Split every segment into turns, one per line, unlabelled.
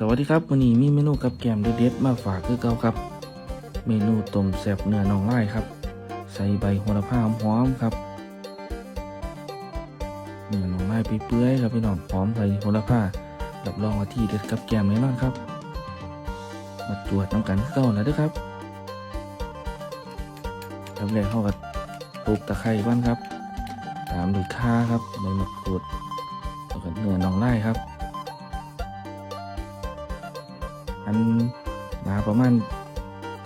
สวัสดีครับวันนี้มีเมนูกับแกมเด็ดๆมาฝากคือเก่าครับ เมนูต้มแซ่บเนื้อน่องไล่ครับ ใส่ใบโหระพาหอมๆครับเนื้อน่องไล่เปื่อยๆครับพี่น้องหอมใบโหระพารับรองว่าที่เด็ดกับแกมแน่นอนครับ มาตรวจน้ำกันคือเก่าแล้วด้วยครับลำแรกเข้ากับปลูกตะไคร้บ้านครับ ตามด้วยข่าครับใบมะกรูดแล้วก็เนื้อน่องไล่ครับ อันหนาประมาณ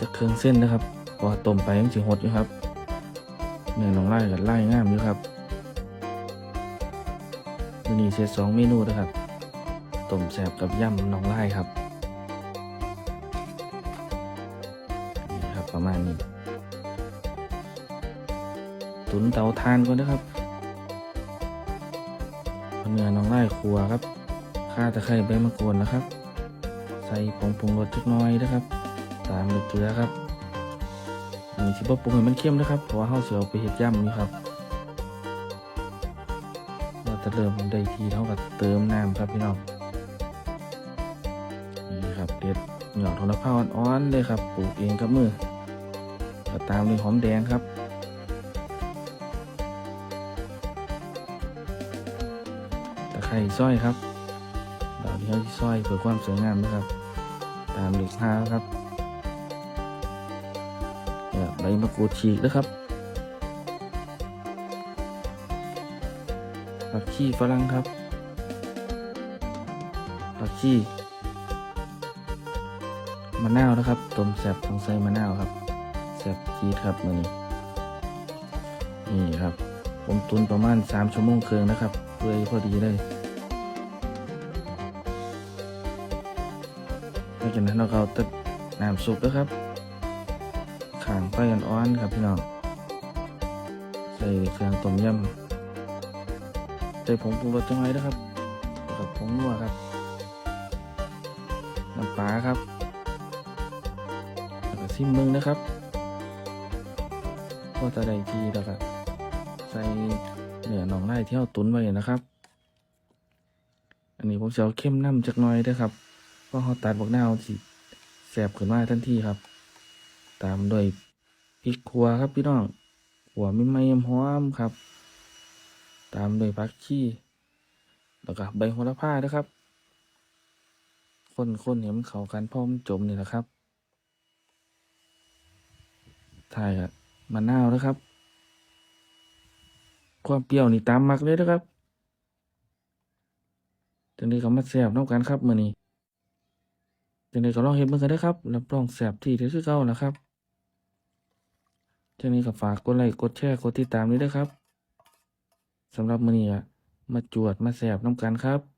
จะเครื่องเส้นนะครับพอต้มไปมันจะหดอยู่ครับเนื้อน้องไล่กับไล่ง่ามอยู่ครับวันนี้เซตสองเมนูนะครับต้มแซ่บกับย่ำน้องไล่ครับนี่ครับประมาณนี้ตุนเตาทานก่อนนะครับเนื้อน้องไล่ครัวครับข่าตะไคร้ใบมะกรูดนะครับ ส่ผงปรุงรสจักน้อยนะครับ ตามด้วยเกลือครับอันนี้ที่บ่ปรุงให้มันเข้มนะครับเพราะว่าเฮาสิเอไปเฮ็ดย่ำนี่ครับเราจะเริ่มได้ทีเท่ากับเติมน้ำครับพี่น้องนี่ครับเด็ดหยอดโทนพาอ่อนๆเลยครับปลูกเองกับมือก็ตามด้วยหอมแดงครับตะไคร้ซอยครับดอกที่เขาซอยเพื่อความสวยงามนะครับ ตามด้วยข้าครับใบมะกรูดฉีกนะครับผักชีฝรั่งครับผักชีมะนาวนะครับต้มแซ่บต้องใส่มะนาวครับแซ่บจีดครับมือนี้นี่ครับ ผมตุนประมาณ 3 ชั่วโมงครึ่งนะครับเพื่อให้พอดีเลย จากนั้เราเอาตึกน้ำซุปนะครับขางไฟอ่อนๆครับพี่น้องใส่เครื่องต้มยำใส่ผงปรุงรสจังไรนะครับกับผงนัวครับน้ำปลาครับแล้วก็ซิมมึงนะครับพอจะได้ทีแล้วก็ใส่เนื้อหนองไร่ที่เราตุนไว้นะครับ อันนี้ผมจะเอาเข้มน้ำจักหน่อยด้วยครับ พราะเขาตัดบักนาวสิแสบขึ้นมาทันทีครับ ตามด้วยพริกขัวครับพี่น้องขัวไม่ไม่หอมครับ ตามด้วยผักชีแล้วก็ใบโหระพาด้วยครับ คนๆเนี่ยมันเข้ากันพร้อมจมนี่แหละครับถ่ายครับมะนาวนะครับ ความเปรี้ยวนี่ตามมักเลยนะครับจังนี้ก็มาแสบน้ำกันครับมื้อนี้ จังไดก็ลองเฮ็ดเบิ่งกันเด้อครับรับรองแซ่บที่เด็ดคือเก่านะครับจังนี้ก็ฝากกดไลค์กดแชร์กดติดตามด้วยเด้อครับสำหรับมื้อนี้มาจวดมาแซ่บน้ำกันครับ